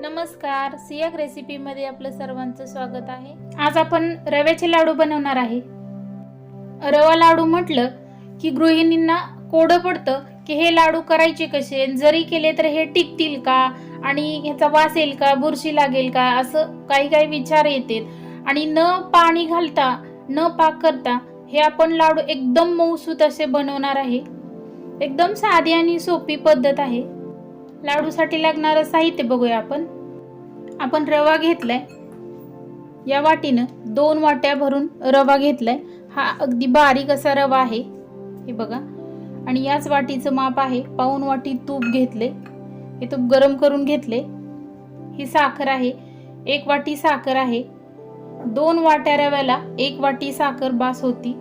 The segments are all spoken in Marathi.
नमस्कार सियाक रेसिपीमध्ये आपलं सर्वांचं स्वागत आहे. आज आपण रव्याचे लाडू बनवणार आहे. रवा लाडू म्हटलं की गृहिणींना कोडं पडतं की हे लाडू करायचे कसे? जरी केले तर हे टिकतील का? आणि ह्याचा वास येईल का? बुरशी लागेल का? असं काही काही विचार येतात. आणि न पाणी घालता न पाक करता हे आपण लाडू एकदम मऊसूत असे बनवणार आहे. एकदम साधी आणि सोपी पद्धत आहे. लाडूसाठी लागणारं साहित्य बघूया आपण. आपण रवा घेतलाय. या वाटीनं दोन वाट्या भरून रवा घेतलाय. हा अगदी बारीक असा रवा आहे. हे बघा. आणि याच वाटीचं माप आहे. पाऊन वाटी तूप घेतले हे तूप गरम करून घेतले ही साखर आहे. एक वाटी साखर आहे. दोन वाट्या रव्याला एक वाटी साखर बास होती.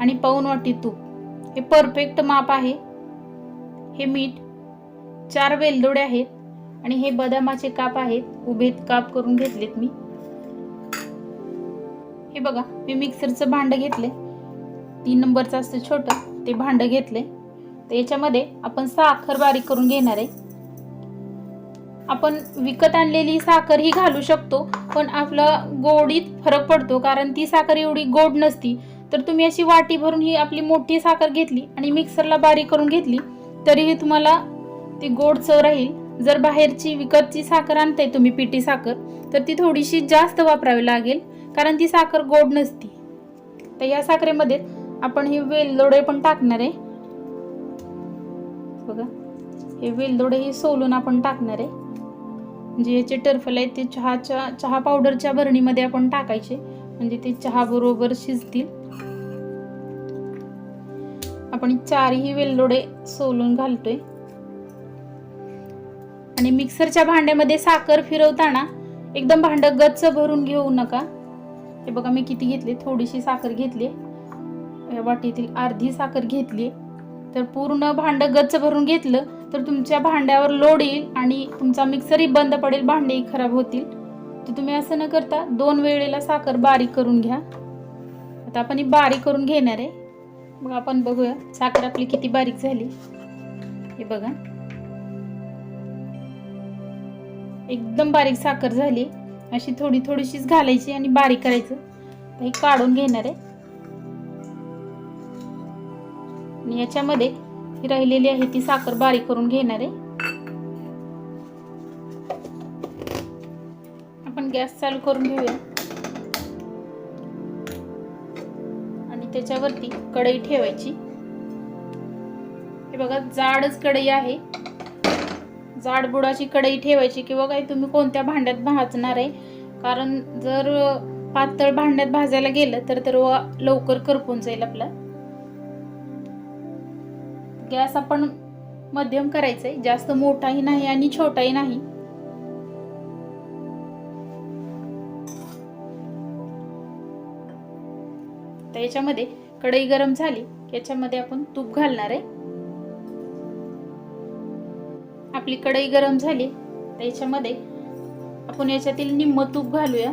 आणि पाऊन वाटी तूप. हे परफेक्ट माप आहे. हे मीठ चार वेलदोडे आहेत आणि हे बदामाचे काप आहेत. उभे काप करून घेतलेत मी. हे बघा मी मिक्सरचं भांड घेतले तीन नंबरचं असतं छोटं ते भांड घेतले तर याच्यामध्ये आपण साखर बारीक करून घेणार आहे. आपण विकत आणलेली साखर ही घालू शकतो पण आपला गोडीत फरक पडतो कारण ती साखर एवढी गोड नसती. तर तुम्ही अशी वाटी भरून ही आपली मोठी साखर घेतली आणि मिक्सरला बारीक करून घेतली तरीही तुम्हाला ती गोड चव राहील. जर बाहेरची विकतची साखर आणताय तुम्ही पिठी साखर तर ती थोडीशी जास्त वापरावी लागेल कारण ती साखर गोड नसती. तर या साखरेमध्ये आपण हे वेलदोडे पण टाकणार आहे. बघा हे वेलदोडे हे सोलून आपण टाकणार आहे. म्हणजे याचे टर्फल आहेत ते चहाच्या चहा पावडरच्या भरणीमध्ये आपण टाकायचे. म्हणजे ते चहा बरोबर शिजतील. आपण चारही वेलदोडे सोलून घालतोय. आणि मिक्सरच्या भांड्यामध्ये साखर फिरवताना एकदम भांड गच्च भरून घेऊ नका. हे बघा मी किती घेतली? थोडीशी साखर घेतली. या वाटीतील अर्धी साखर घेतली. तर पूर्ण भांड गच्च भरून घेतलं तर तुमच्या भांड्यावर लोड येईल आणि तुमचा मिक्सरही बंद पडेल भांडेही खराब होतील. तर तुम्ही असं न करता दोन वेळेला साखर बारीक करून घ्या. आता आपण ही बारीक करून घेणार आहे. मग आपण बघूया साखर आपली किती बारीक झाली. हे बघा. एकदम बारीक साखर झाली. अशी थोडी थोडीशीच घालायची आणि बारीक करायचं. काही हे काढून घेणार आहे. आणि याच्यामध्ये ही राहिलेली आहे ती साखर बारीक करून घेणार आहे. आपण गॅस चालू करून घेऊया. आणि त्याच्यावरती कढई ठेवायची. हे बघा जाडच कढई आहे. जाडबुडाची कढई ठेवायची किंवा काही तुम्ही कोणत्या भांड्यात भाजणार आहे. कारण जर पातळ भांड्यात भाजायला गेलं तर तर लवकर करपून जाईल आपला. गॅस आपण मध्यम करायचा आहे जास्त मोठाही नाही आणि छोटाही नाही. तर याच्यामध्ये कढई गरम झाली याच्यामध्ये आपण तूप घालणार आहे. आपली कढई गरम झाली त्याच्यामध्ये आपण याच्यातील निम्म तूप घालूया.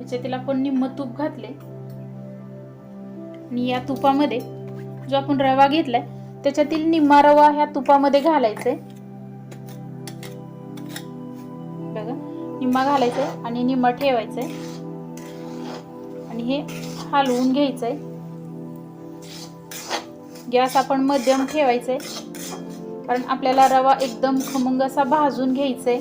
याच्यातील आपण निम्म तूप घातले. आणि या तुपामध्ये जो आपण रवा घेतलाय त्याच्यातील निम्मा रवा ह्या तुपामध्ये घालायचंय बघा निम्मा घालायचंय आणि निम्मा ठेवायचंय आणि हे हलवून घ्यायचंय. गॅस आपण मध्यम ठेवायचंय कारण आपल्याला रवा एकदम खमंग असा भाजून घ्यायचंय.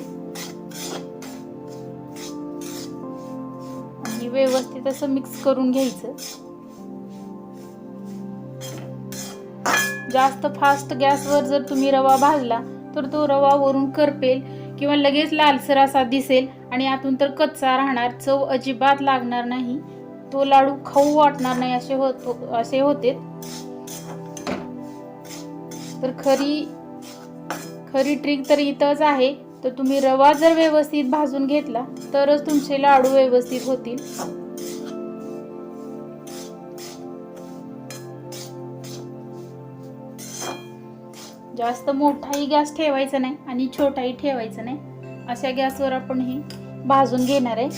आणि व्यवस्थित असं मिक्स करून घ्यायचं. जास्त फास्ट गॅसवर जर तुम्ही रवा भाजला तर तो रवा वरून करपेल किंवा लगेच लालसर असा दिसेल आणि आतून तर कच्चा राहणार. चव अजिबात लागणार नाही. तो लाडू खाऊ वाटणार नाही असे होत असे होते तर खरी खरी ट्रिक तर इथंच आहे. तर तुम्ही रवा जर व्यवस्थित भाजून घेतला तरच तुमचे लाडू व्यवस्थित होतील. जास्त मोठाही गॅस ठेवायचा नाही आणि छोटाही ठेवायचा नाही. अशा गॅसवर आपण हे भाजून घेणार आहे.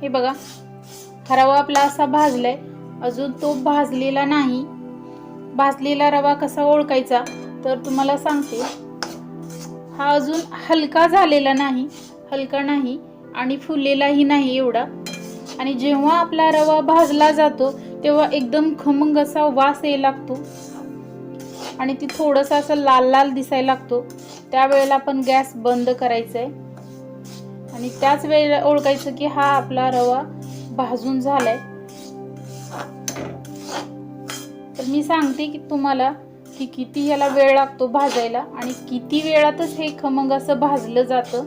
हे बघा रवा आपला असा भाजलाय. अजून तो भाजलेला नाही. भाजलेला रवा कसा ओळखायचा? तर तुम्हाला सांगते. हा अजून हलका झालेला नाही. हलका नाही आणि फुललेलाही नाही एवढा. आणि जेव्हा आपला रवा भाजला जातो तेव्हा एकदम खमंग असा वास यायला लागतो. आणि ती थोडंसं असं लाल लाल दिसायला लागतो. त्यावेळेला आपण गॅस बंद करायचा आहे आणि त्याच वेळेला ओळखायचं की हा आपला रवा भाजून झालाय. तर मी सांगते की तुम्हाला की किती ह्याला वेळ लागतो भाजायला आणि किती वेळातच हे खमंग असं भाजलं जातं.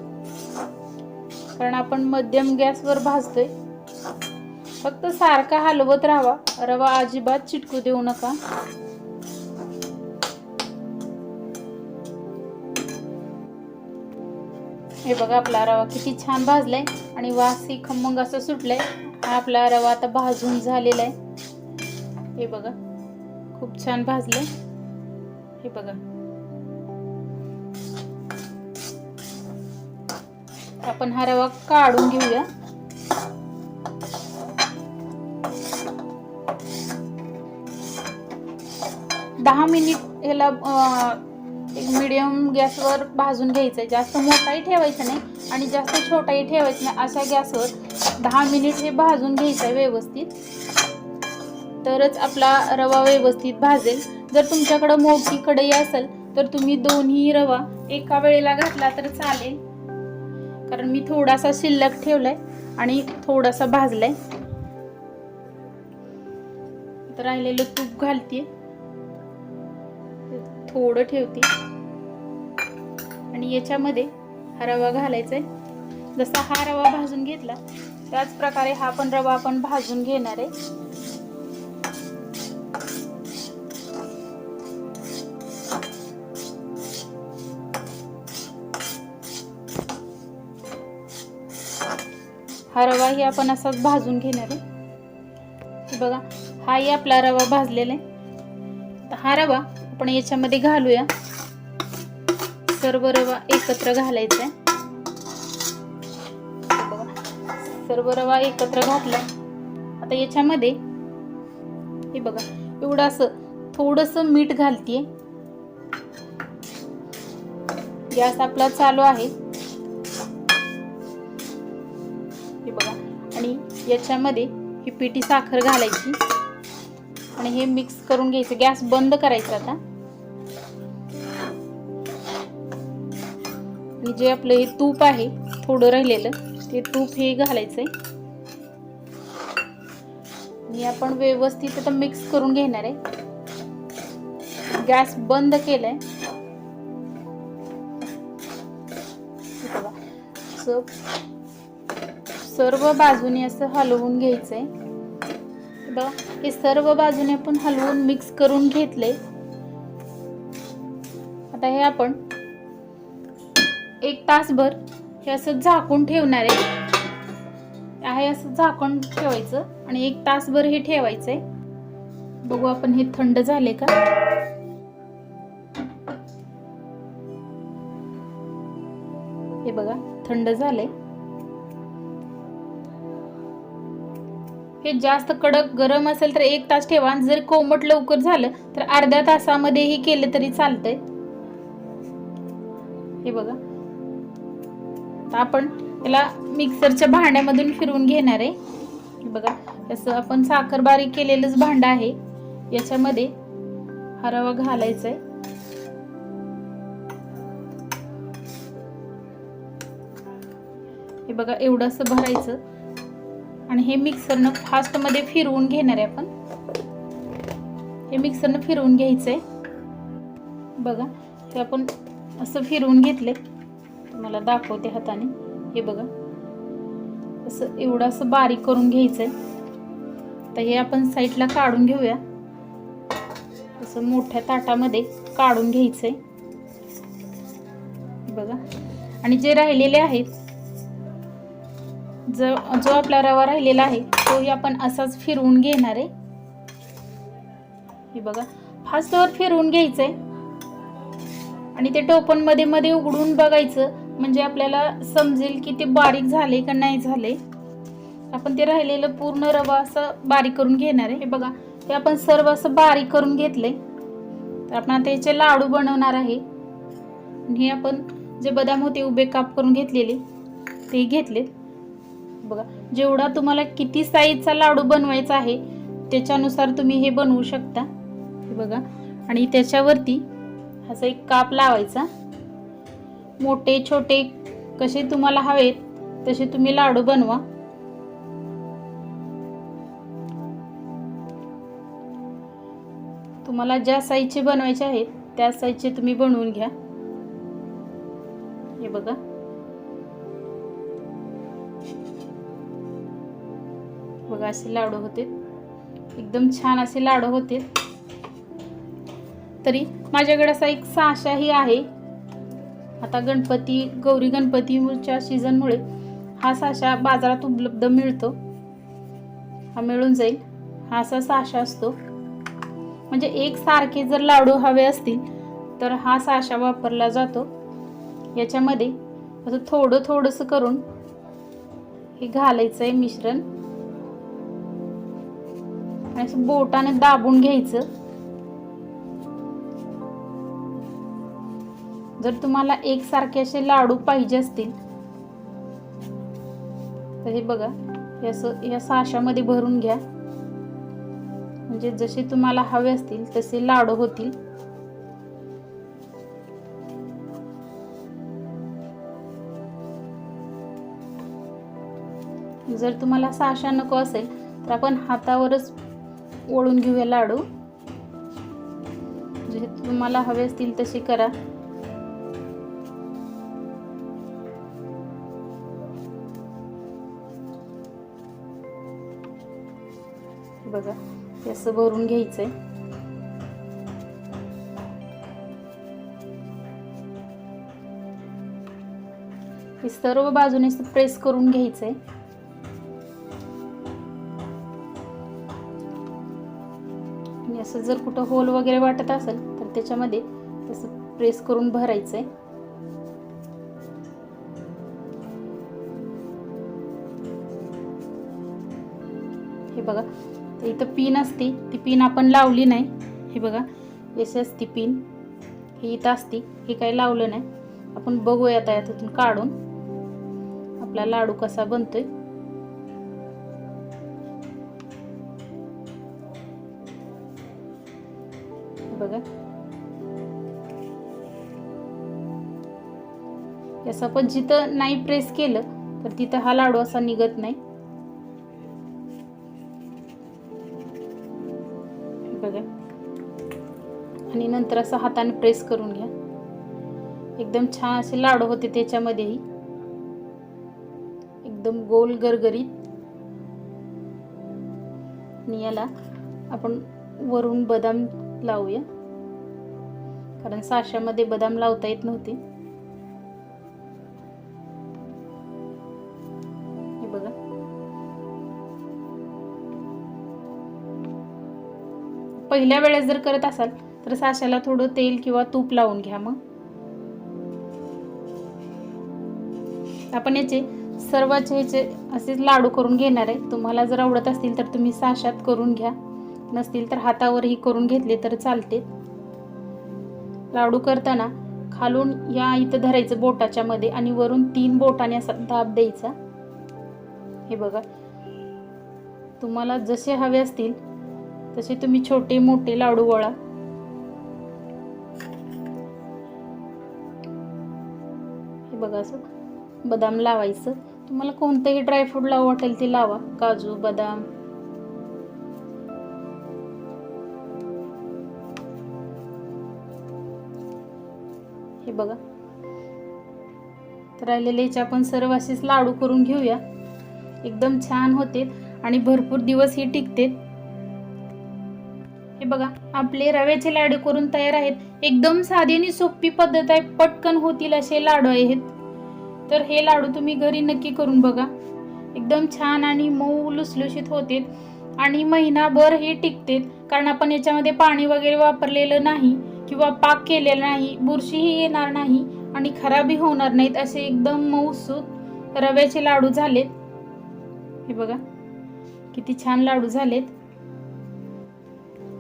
कारण आपण मध्यम गॅसवर भाजतोय. फक्त सारखा हलवत राहावा. रवा अजिबात चिटकू देऊ नका. हे बघा आपला रवा किती छान भाजलाय. आणि वासही खमंग असं सुटलंय. हा आपला रवा आता भाजून झालेला आहे. हे बघा खूप छान भाजलंय. हे बघा. आपण हा रवा काढून घेऊया. दहा मिनिट ह्याला एक मिडियम गॅसवर भाजून घ्यायचं आहे जास्त मोठाही ठेवायचा नाही आणि जास्त छोटाही ठेवायचा नाही. अशा गॅसवर दहा मिनिट हे भाजून घ्यायचं आहे व्यवस्थित. तरच आपला रवा व्यवस्थित भाजेल. जर तुमच्याकडं मोठी कढई असेल तर तुम्ही दोन्ही रवा एका वेळेला घातला तर चालेल. कारण मी थोडासा शिल्लक ठेवलाय आणि थोडासा भाजलाय. तर राहिलेलं तूप घालते थोडं ठेवते. आणि याच्यामध्ये हा रवा घालायचा आहे जसा हा रवा भाजून घेतला त्याच प्रकारे हा पण रवा आपण भाजून घेणार आहे. हा रवाही आपण असाच भाजून घेणार आहे. बघा हाही आपला रवा भाजलेला आहे. तर हा रवा आपण याच्यामध्ये घालूया. सर्व रवा एकत्र घालायचा आहे सर्व रवा एकत्र घातला. आता याच्यामध्ये हे बघा एवढं असं थोडस मीठ घालतीये. गॅस आपला चालू आहे. हे बघा. आणि याच्यामध्ये ही पिठी साखर घालायची. आणि हे मिक्स करून घ्यायचं. गॅस बंद करायचा आता. आणि जे आपलं हे तूप आहे थोडं राहिलेलं ते तूप हे घालायचं आहे आणि आपण व्यवस्थित आता मिक्स करून घेणार आहे. गॅस बंद केलाय. सर्व बाजूने असं हलवून घ्यायचंय. आहे बघा हे सर्व बाजूने आपण हलवून मिक्स करून घेतले आता हे आपण एक तासभर हे असं झाकून ठेवणार आहे. आहे असं झाकून ठेवायचं आणि एक तासभर हे ठेवायचंय. बघू आपण हे थंड झाले का? हे बघा थंड झाले हे जास्त कडक गरम असेल तर एक तास ठेवा आणि जर कोमट लवकर झालं तर अर्ध्या तासामध्येही केलं तरी चालतंय. हे बघा. आता आपण याला मिक्सरच्या भांड्यामधून फिरवून घेणार आहे. बघा असं आपण साखर बारीक केलेलंच भांड आहे. याच्यामध्ये हा रवा घालायचा आहे हे बघा एवढं असं भरायचं. आणि हे मिक्सरनं फास्टमध्ये फिरवून घेणार आहे आपण. हे मिक्सरनं फिरवून घ्यायचंय. बघा हे आपण असं फिरवून घेतले तुम्हाला दाखवते हाताने. हे बघा. असं एवढं असं बारीक करून घ्यायचंय. तर हे आपण साईडला काढून घेऊया. असं मोठ्या ताटामध्ये काढून घ्यायचंय. आहे बघा. आणि जे राहिलेले आहेत जो जो आपला रवा राहिलेला आहे तोही आपण असाच फिरवून घेणार आहे. हे बघा. फास्टवर फिरवून घ्यायचंय. आणि ते टोपणमध्ये मध्ये उघडून बघायचं. म्हणजे आपल्याला समजेल की ते बारीक झाले का नाही झाले. आपण ते राहिलेलं पूर्ण रवा असं बारीक करून घेणार आहे. हे बघा ते आपण सर्व असं बारीक करून घेतले तर आपण आता याचे लाडू बनवणार आहे. हे आपण जे बदाम होते उभे काप करून घेतलेले ते घेतले बघा जेवढा तुम्हाला किती साईजचा लाडू बनवायचा आहे त्याच्यानुसार तुम्ही हे बनवू शकता. हे बघा आणि त्याच्यावरती असा एक काप लावायचा. मोठे छोटे कसे तुम्हाला हवेत तसे तुम्ही लाडू बनवा. तुम्हाला ज्या साईजचे बनवायचे आहेत त्या साईजचे तुम्ही बनवून घ्या. हे बघा. बघा असे लाडू होते. एकदम छान असे लाडू होते. तरी माझ्याकडे असा एक साशाही आहे. आता गणपती गौरी गणपतीच्या सीझनमुळे हा साशा बाजारात उपलब्ध मिळतो. हा मिळून जाईल. हा असा साशा असतो. म्हणजे एक सारखे जर लाडू हवे असतील तर हा साशा वापरला जातो. याच्यामध्ये असं थोडं थोडंसं करून हे घालायचं आहे मिश्रण. आणि असं बोटाने दाबून घ्यायचं. जर तुम्हाला एकसारखे असे लाडू पाहिजे असतील तर हे बघा या साशामध्ये भरून घ्या. म्हणजे जसे तुम्हाला हवे असतील तसे लाडू होतील. जर तुम्हाला साशा नको असेल तर आपण हातावरच ओढून घेऊया लाडू. जे तुम्हाला हवे असतील तसे करा. बघा हे असं भरून घ्यायचंय. हे सर्व बाजूने प्रेस करून घ्यायचंय. आणि असं जर कुठं होल वगैरे वाटत असेल तर त्याच्यामध्ये तसं प्रेस करून भरायचंय. हे बघा तर इथं पिन असते. ती पिन आपण लावली नाही. हे बघा अशी असती पिन ही इथं असती. हे काही लावलं नाही. आपण बघूया आता याच्यातून काढून. आपला लाडू कसा बनतोय. बघा. असं पण जिथं नाही प्रेस केलं तर तिथं हा लाडू असा निघत नाही. आणि नंतर असं हाताने प्रेस करून घ्या. एकदम छान असे लाडू होते त्याच्यामध्येही. एकदम गोल गरगरीत. आणि याला आपण वरून बदाम लावूया. कारण साशामध्ये बदाम लावता येत नव्हते. हे बघा. पहिल्या वेळेस जर करत असाल तर साशाला थोडं तेल किंवा तूप लावून घ्या मग. आपण याचे सर्वाचे ह्याचे असेच लाडू करून घेणार आहे. तुम्हाला जर आवडत असतील तर तुम्ही साशात करून घ्या. नसतील तर हातावरही करून घेतले तर चालते. लाडू करताना खालून या इथं धरायचं बोटाच्या मध्ये आणि वरून तीन बोटाने असा दाब द्यायचा. हे बघा. तुम्हाला जसे हवे असतील तसे तुम्ही छोटे मोठे लाडू वळा. बघा असं. बदाम लावायचं. तुम्हाला कोणतंही ड्रायफ्रूट लावू वाटेल ते लावा. काजू बदाम. हे बघा. तर राहिलेले याचे आपण सर्व असेच लाडू करून घेऊया. एकदम छान होते आणि भरपूर दिवस ही टिकते. हे बघा आपले रव्याचे लाडू करून तयार आहेत. एकदम साधी आणि सोपी पद्धत आहे. पटकन होतील असे लाडू आहेत. तर हे लाडू तुम्ही घरी नक्की करून बघा. एकदम छान आणि मऊ लुसलुशीत होते. आणि महिनाभर हे टिकते. कारण आपण याच्यामध्ये पाणी वगैरे वापरलेलं नाही किंवा पाक केलेलं नाही बुरशीही येणार नाही आणि खराबही होणार नाहीत असे एकदम मऊसूत रव्याचे लाडू झालेत. हे बघा किती छान लाडू झालेत.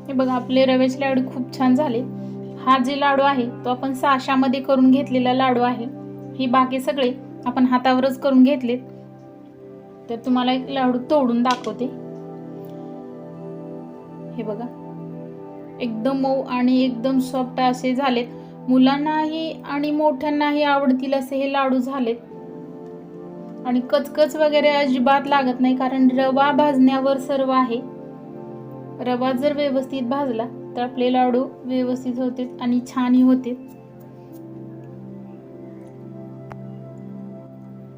हे बघा आपले रव्याचे लाडू खूप छान झाले हा जे लाडू आहे तो आपण साशामध्ये करून घेतलेला लाडू आहे. ही बाकी सगळे आपण हातावरच करून घेतलेत. तर तुम्हाला एक लाडू तोडून दाखवते. हे बघा. एकदम मऊ आणि एकदम सॉफ्ट असे झालेत. मुलांनाही आणि मोठ्यांनाही आवडतील असे हे लाडू झालेत. आणि कचकच वगैरे अजिबात लागत नाही कारण रवा भाजण्यावर सर्व आहे. रवा जर व्यवस्थित भाजला तर आपले लाडू व्यवस्थित होते आणि छानही होते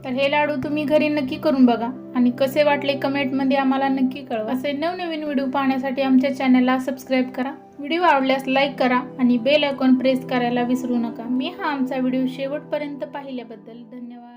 तर हे लाडू तुम्ही घरी नक्की करून बघा. आणि कसे वाटले कमेंटमध्ये आम्हाला नक्की कळवा. असे नवनवीन व्हिडिओ पाहण्यासाठी आमच्या चॅनलला सबस्क्राईब करा. व्हिडिओ आवडल्यास लाईक करा आणि बेल आयकॉन प्रेस करायला विसरू नका. मी हा आमचा व्हिडिओ शेवटपर्यंत पाहिल्याबद्दल धन्यवाद.